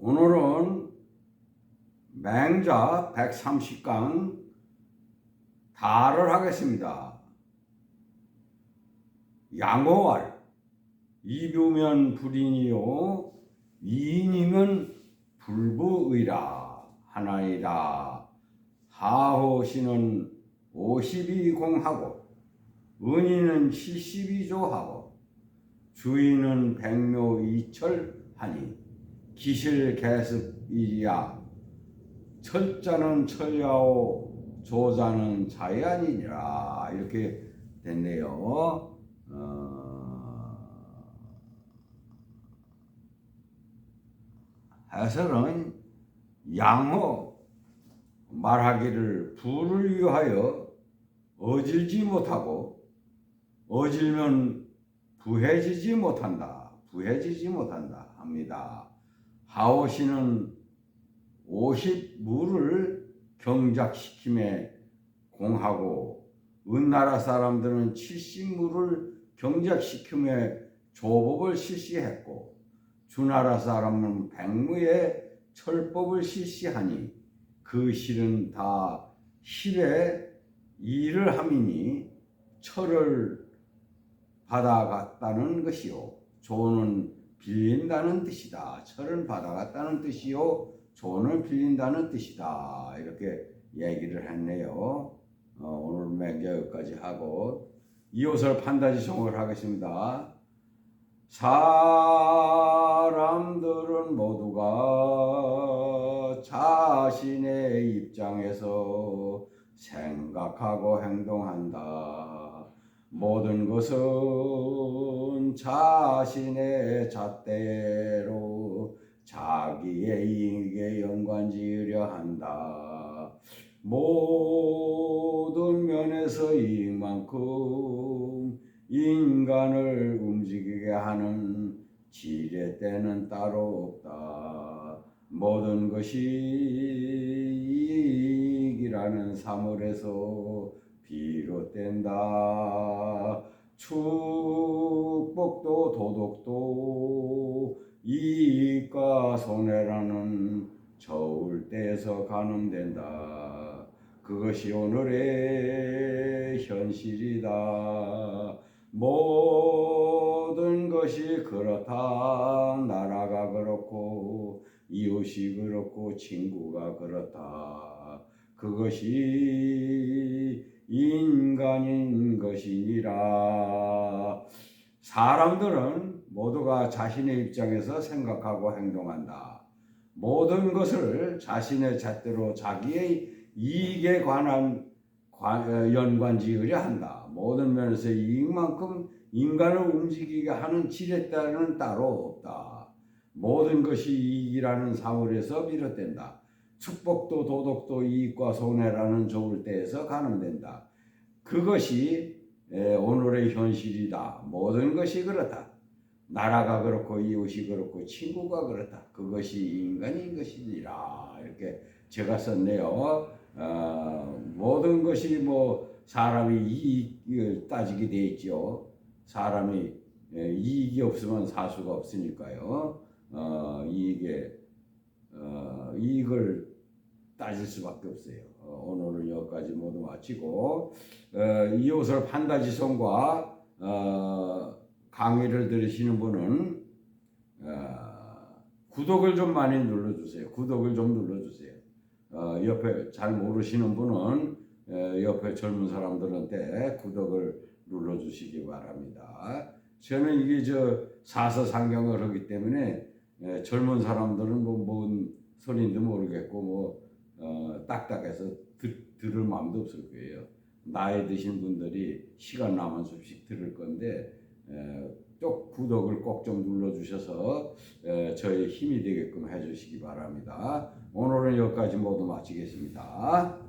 오늘은 맹자 130강 다를 하겠습니다. 양호할 이뷰면 불인이요 이인이면 불부의라 하나이다. 하호시는 52 공하고 은인은 72조하고 주인은 백묘 이철하니 기실 개습이야 철자는 철야오 조자는 자야니니라 이렇게 됐네요. 어... 해설은 양호 말하기를 부를 위하여 어질지 못하고 어질면 부해지지 못한다. 부해지지 못한다 합니다. 하오시는 50무를 경작시킴에 공하고 은나라 사람들은 70무를 경작시킴에 조법을 실시했고 주나라 사람은 백무의 철법을 실시하니 그 실은 다 실에 일을 함이니 철을 받아갔다는 것이요. 조는 빌린다는 뜻이다. 철은 받아갔다는 뜻이요 조는 빌린다는 뜻이다. 이렇게 얘기를 했네요. 어, 오늘 맹자 여기까지 하고 이옷을 판다지송을 하겠습니다. 사람들은 모두가 자신의 입장에서 생각하고 행동한다. 모든 것은 자신의 잣대로 자기의 이익에 연관 지으려 한다. 모든 면에서 이만큼 인간을 움직이게 하는 지렛대는 따로 없다. 모든 것이 이익이라는 사물에서 비롯된다. 축복도 도덕도 이익과 손해라는 저울 때에서 가늠된다. 그것이 오늘의 현실이다. 모든 것이 그렇다. 나라가 그렇고 이웃이 그렇고 친구가 그렇다. 그것이 인간인 것이니라. 사람들은 모두가 자신의 입장에서 생각하고 행동한다. 모든 것을 자신의 잣대로 자기의 이익에 관한 연관 지으려 한다. 모든 면에서 이익만큼 인간을 움직이게 하는 지렛대는 따로 없다. 모든 것이 이익이라는 사물에서 비롯된다. 축복도 도덕도 이익과 손해라는 좋을 때에서 가늠된다. 그것이 오늘의 현실이다. 모든 것이 그렇다. 나라가 그렇고 이웃이 그렇고 친구가 그렇다. 그것이 인간인 것이니라. 이렇게 제가 썼네요. 어, 모든 것이 뭐 사람이 이익을 따지게 돼 있죠. 사람이 이익이 없으면 살 수가 없으니까요. 어, 이익에 어, 이익을 따질 수밖에 없어요. 어, 오늘은 여기까지 모두 마치고 어, 이 옷을 판다지성과 어, 강의를 들으시는 분은 어, 구독을 좀 많이 눌러주세요. 구독을 좀 눌러주세요. 어, 옆에 잘 모르시는 분은 에, 옆에 젊은 사람들한테 구독을 눌러주시기 바랍니다. 저는 이게 저 사서 상경을 하기 때문에 에, 젊은 사람들은 뭐 뭔 소리인지 모르겠고 뭐 어, 딱딱해서 들, 들을 마음도 없을 거예요. 나이 드신 분들이 시간 남은 수씩 들을 건데 에, 꼭 구독을 꼭 좀 눌러주셔서 에, 저의 힘이 되게끔 해주시기 바랍니다. 오늘은 여기까지 모두 마치겠습니다.